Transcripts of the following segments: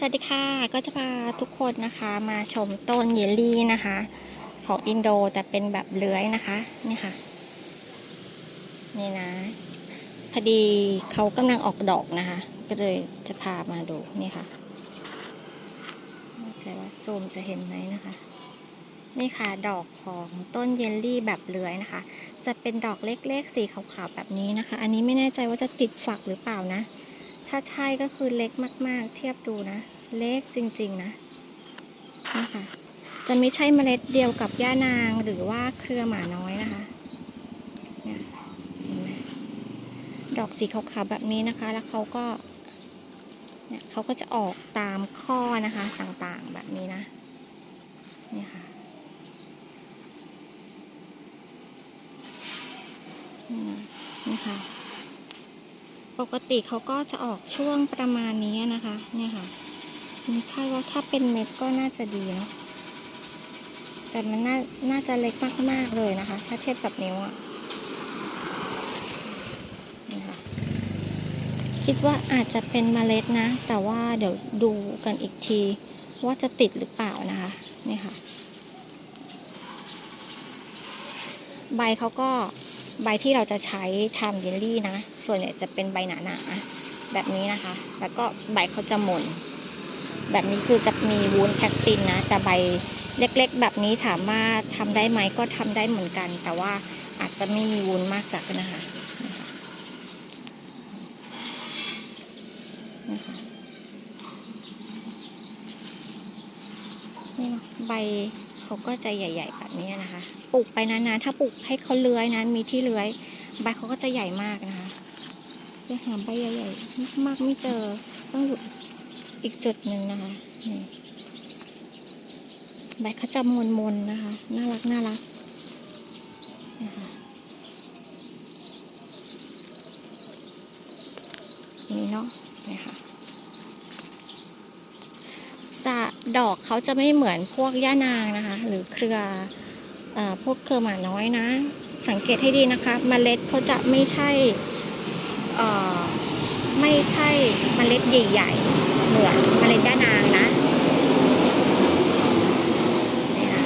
สวัสดีค่ะ ก็จะพาทุกคนนะคะมาชมต้นเยลลี่นะคะ ของอินโดแต่เป็นแบบเลื้อยนะคะนี่ค่ะ นี่นะ พอดีเขากำลังออกดอกนะคะ ก็เลยจะพามาดูนี่ค่ะไม่ใจว่าซูมจะเห็นไหมนะคะ นี่ค่ะดอกของต้นเยลลี่แบบเลื้อยนะคะ จะเป็นดอกเล็กๆสีขาวๆแบบนี้นะคะ อันนี้ไม่แน่ใจว่าจะติดฝักหรือเปล่านะ ถ้าใช่ก็คือเล็กมาก ๆ เทียบดูนะ เล็กจริง ๆ นะนี่ค่ะ จะไม่ใช่เมล็ดเดียวกับย่านางหรือว่าเครือหมาน้อยนะคะเนี่ยดอกสีขาวๆแบบนี้นะคะ แล้วเขาก็ เนี่ยเขาก็จะออกตามข้อนะคะต่างๆแบบนี้นะนี่ค่ะนี่ค่ะ ปกติเขาก็จะออกช่วงประมาณนี้นะคะ เนี่ยค่ะนี่คาดว่าถ้าเป็นเม็ดก็น่าจะดีเนาะแต่มันน่าน่าจะเล็กมากๆเลยนะคะ ถ้าเทียบกับนิ้วอะนี่ค่ะคิดว่าอาจจะเป็นเมล็ดนะ แต่ว่าเดี๋ยวดูกันอีกที ว่าจะติดหรือเปล่านะคะนี่ค่ะ ใบเขาก็ใบที่เราจะใช้ทำเยลลี่นะ ส่วนใหญ่จะเป็นใบหนาๆแบบนี้นะคะ แล้วก็ใบเขาจะหม่นแบบนี้คือจะมีวูนแพคตินนะ แต่ใบเล็กๆ แบบนี้ถามว่าทำได้ไหมก็ทำได้เหมือนกัน แต่ว่าอาจจะไม่มีวูนมากนักนะคะนะคะนี่ใบเขาก็จะใหญ่ ๆ แบบนี้นะคะ ปลูกไปนานๆ ถ้าปลูกให้เขาเลื้อยนะมีที่เลื้อย ใบเขาก็จะใหญ่มากนะคะ จะหาใบใหญ่ๆมากไม่เจอต้องอยู่อีกจุดหนึ่งนะคะนี่ใบเขาจะมนๆนะคะ น่ารักน่ารักนะคะนี่เนาะนี่ค่ะสะดอกเขาจะไม่เหมือนพวกย่านางนะคะ หรือเครือเออพวกเครือหมาน้อยนะ สังเกตให้ดีนะคะเมล็ดเขาจะไม่ใช่ ไม่ใช่เมล็ดใหญ่ๆเหมือนเมล็ดย่านางนะนี่นะ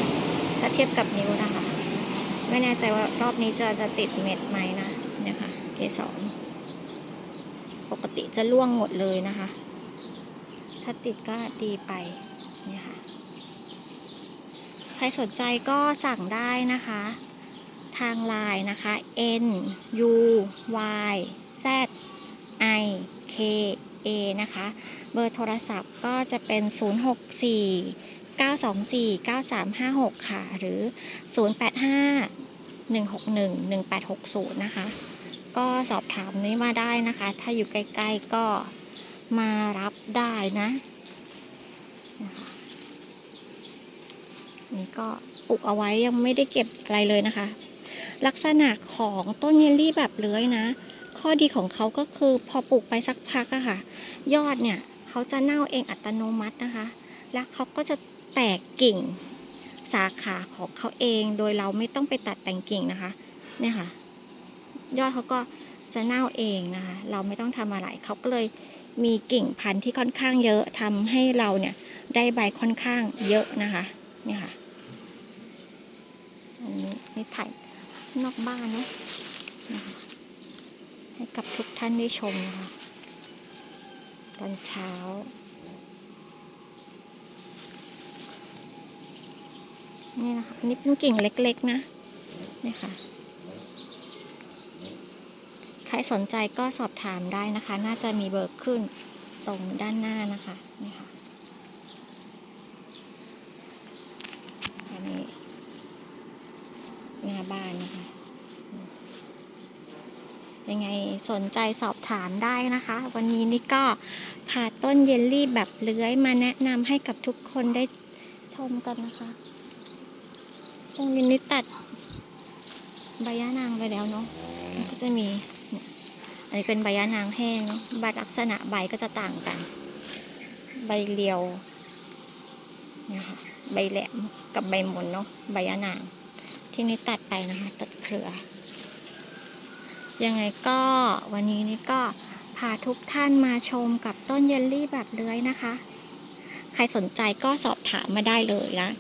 ถ้าเทียบกับนิ้วนะคะ ไม่แน่ใจว่ารอบนี้จะจะติดเม็ดไหมนะเนี่ยค่ะเกสรปกติจะร่วงหมดเลยนะคะ ถ้าติดก็ดีไปเนี่ยค่ะใครสนใจก็สั่งได้นะคะ ทางไลน์นะคะ n u y z i k a นะคะ เบอร์โทรศัพท์ก็จะเป็น 064 924 9356 ค่ะ หรือ 085 161 1860 นะคะ ก็สอบถามนี้มาได้นะคะ ถ้าอยู่ใกล้ ๆ ก็มารับได้นะนะคะนี่ก็ปลูกเอาไว้ยังไม่ได้เก็บอะไรเลยนะคะ ลักษณะของต้นเยลลี่แบบเลื้อยนะ ข้อดีของเขาก็คือพอปลูกไปสักพักอะค่ะ ยอดเนี่ยเขาจะเน่าเองอัตโนมัตินะคะ แล้วเขาก็จะแตกกิ่งสาขาของเขาเองโดยเราไม่ต้องไปตัดแต่งกิ่งนะคะ เนี่ยค่ะ ยอดเขาก็จะเน่าเองนะคะ เราไม่ต้องทำอะไรเขาก็เลยมีกิ่งพันธุ์ที่ค่อนข้างเยอะทำให้เราเนี่ยได้ใบค่อนข้างเยอะนะคะเนี่ยค่ะอันนี้นี่ถ่ายนอกบ้านเนาะ ให้กับทุกท่านได้ชมนะคะตอนเช้า นี่นะคะอันนี้เป็นกิ่งเล็กๆนะนี่ค่ะ ใครสนใจก็สอบถามได้นะคะ น่าจะมีเบอร์ขึ้นตรงด้านหน้านะคะนี่ค่ะอันนี้หน้าบ้านนะคะ ยังไงสนใจสอบถามได้นะคะ วันนี้นี่ก็พาต้นเยลลี่แบบเลื้อยมาแนะนำให้กับทุกคนได้ชมกันนะคะตรงนี้นี่ตัดใบย่านางไปแล้วเนาะก็จะมีอันนี้เป็นใบย่านางแห้งเนาะใบลักษณะใบก็จะต่างกัน ใบเรียวนี่ยค่ะใบแหลมกับใบหมุนเนาะใบย่านาง ที่นี่ตัดไปนะคะ ตัดเครือ ยังไงก็วันนี้นี่ก็พาทุกท่านมาชมกับต้นเยลลี่แบบเลื้อยนะคะ ใครสนใจก็สอบถามมาได้เลยนะ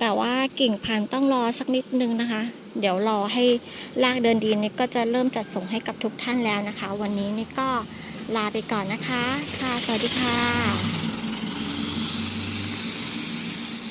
แต่ว่ากิ่งพันธุ์ต้องรอสักนิดนึงนะคะ เดี๋ยวรอให้ลากเดินดีนี่ก็จะเริ่มจัดส่งให้กับทุกท่านแล้วนะคะ วันนี้นี่ก็ลาไปก่อนนะคะ ค่ะ สวัสดีค่ะ